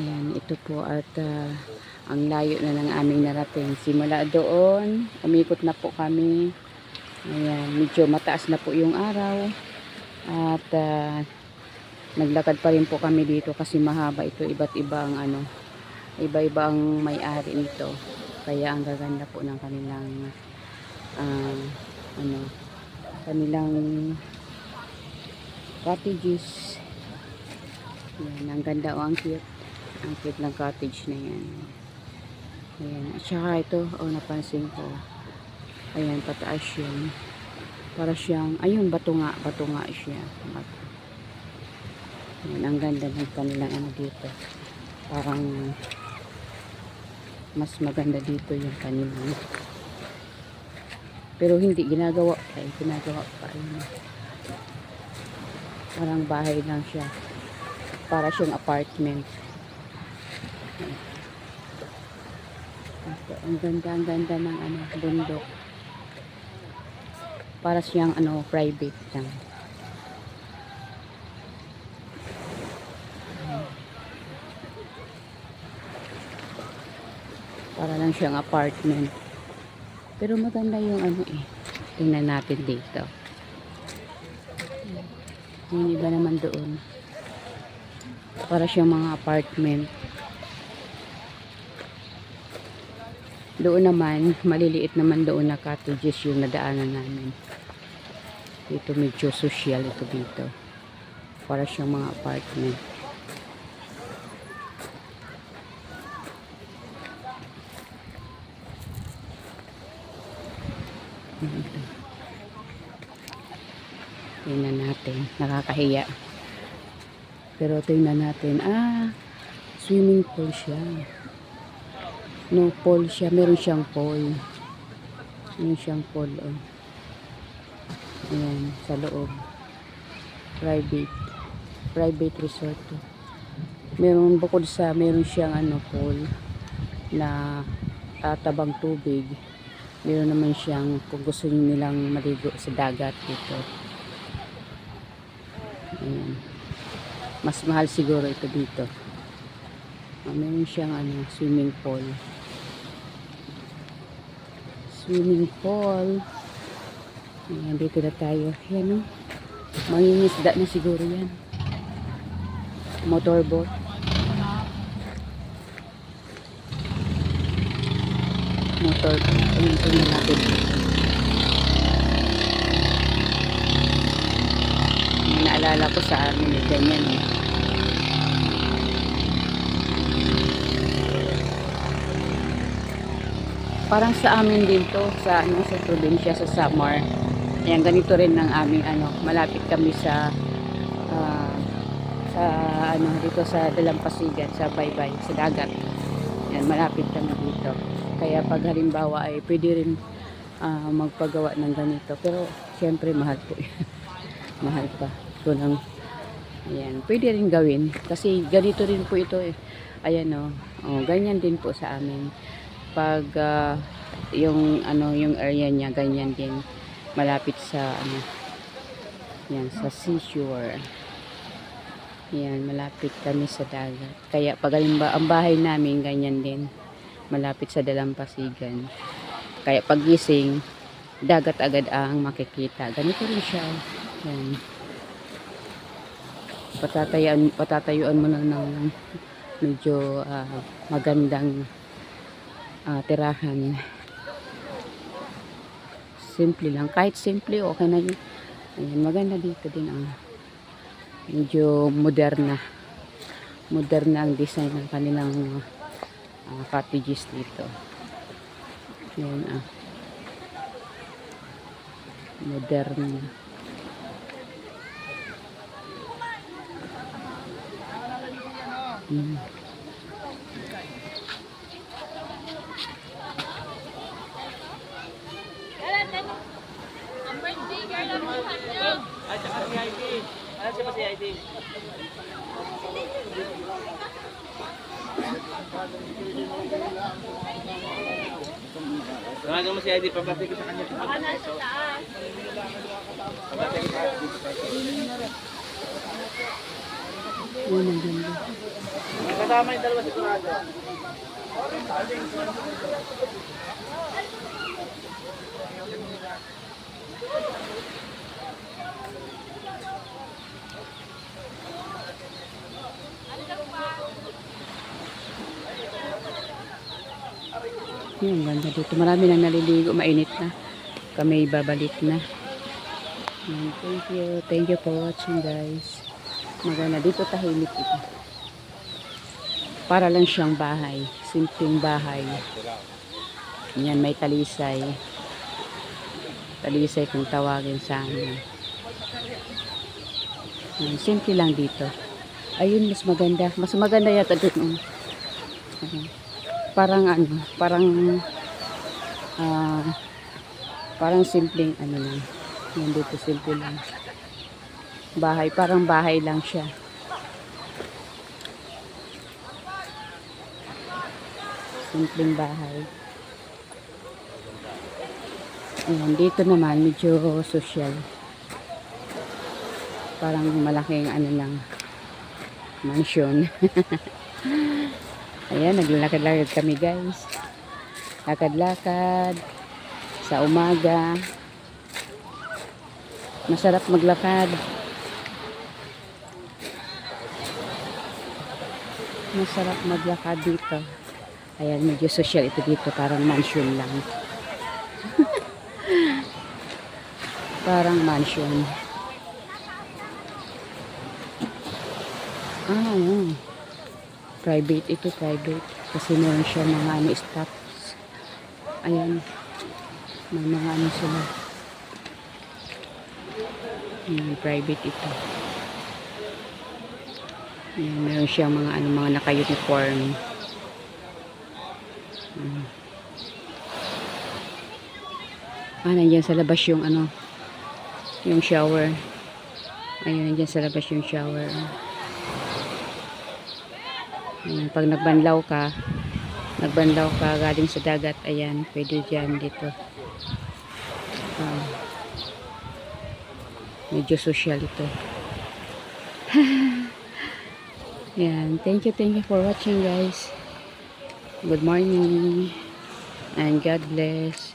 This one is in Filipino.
Ayan, ito po at ah, ang layo na ng aming narating. Simula doon, umikot na po kami. Ayan, medyo mataas na po yung araw. At ah, naglakad pa rin po kami dito kasi mahaba ito. Iba't ibang ano, iba-ibang may-ari nito. Kaya ang gaganda po ng kanilang ah, ano, kanilang cottages. Yan, ang ganda o ang cute. Ang cute ng cottage na yan. Ayan. At saka ito, oh, napansin ko. Ayan, pataas yun. Para siyang, ayun, bato nga, bato nga siya. Bato. Ayan, ang ganda ng kanilang ano dito. Parang, mas maganda dito yung kanilang. Pero hindi ginagawa pa eh. Ginagawa pa. Ayun. Parang bahay lang siya. Para siyang apartment. Ito, ang ganda, ang ganda ng ano, bundok. Para siyang ano, private lang. Para lang siyang apartment. Pero maganda yung ano eh. Tingnan natin dito. Yung iba naman doon. Para siyang mga apartment. Doon naman, maliliit naman doon na cottages yung nadaanan namin. Dito medyo social ito dito. Para siyang mga apartment. Tingnan natin. Nakakahiya. Pero tingnan natin. Ah, swimming pool siya. No pool siya. Meron siyang pool. Meron siyang pool. Oh. Ayan, sa loob. Private. Private resort. to. Meron bukod sa meron siyang ano pool na tatabang tubig. Meron naman siyang kung gusto nilang maligo sa dagat dito. Ayan. Mas mahal siguro ito dito. Ah, meron siyang ano, swimming pool. Swimming pool. Ayan, dito na tayo. Yan o. Mangingisda na siguro yan. Motorboat. Motorboat. Ayan, tingnan natin. Naalala ko sa amin, eh, ganyan eh. Parang sa amin din to, sa ano sa probinsya sa Samar. Ayan, ganito rin ng aming ano, malapit kami sa ah, sa ano dito sa Dalampasigan, sa Baybay, sa dagat. Ayan, malapit kami dito. Kaya pag halimbawa ay pwede rin ah, magpagawa ng ganito. Pero syempre mahal po. mahal pa. Ito lang. Ayan, pwede rin gawin kasi ganito rin po ito eh. Ayan oh. oh ganyan din po sa amin pag ah, yung ano yung area niya ganyan din. Malapit sa ano yan sa seashore. Yan malapit kami sa dagat. Kaya pag halimbawa ang bahay namin ganyan din. Malapit sa dalampasigan. Kaya pagising dagat agad ang makikita. Ganito rin siya. Yan. Patatayuan patatayuan mo na ng medyo ah, magandang ah, tirahan. Simple lang. Kahit simple, okay na yun. Ayan, maganda dito din ang medyo moderna. Moderna ang design ng kanilang ah, cottages dito. Ayan ah. Moderna. Mm. Ay, tsaka si ID. Ano siya ba si ID? Tawagan mo si ID, pabati ko sa kanya. Baka nasa taas. Pabati ko sa Yun, ang ganda. Kasama yung dalawa sigurado. Yun, ang ganda dito. Marami nang naliligo. Mainit na. Kami babalik na. Yan, thank you. Thank you for watching guys. Maganda. Dito tahimik ito. Para lang siyang bahay. Simpleng bahay. Yan, may talisay. Talisay kung tawagin sa amin. Yan, simple lang dito. Ayun, mas maganda. Mas maganda yata oh. Ayan. Parang ano, parang ah parang simpleng ano lang. Yan dito simple lang. Bahay, parang bahay lang siya. Simpleng bahay. Ayan, dito naman medyo social. Parang malaking ano lang mansion. Ayan, naglalakad-lakad kami guys. Lakad-lakad sa umaga. Masarap maglakad. Masarap maglakad dito. Ayan, medyo social ito dito. Parang mansion lang. parang mansion. Ah, ayan. Private ito, private. Kasi meron siya mga ano, stocks. Ayan. May mga ano sila. Ayan, private ito. Ayan, meron siya mga ano, mga naka-uniform. Ayan. Ah, nandiyan sa labas yung ano, yung shower. Ayun, nandiyan sa labas yung shower. Ayan, pag nagbanlaw ka, nagbanlaw ka galing sa dagat, ayan, pwede dyan dito. Ah, medyo social ito. Yan, thank you, thank you for watching guys. Good morning and God bless.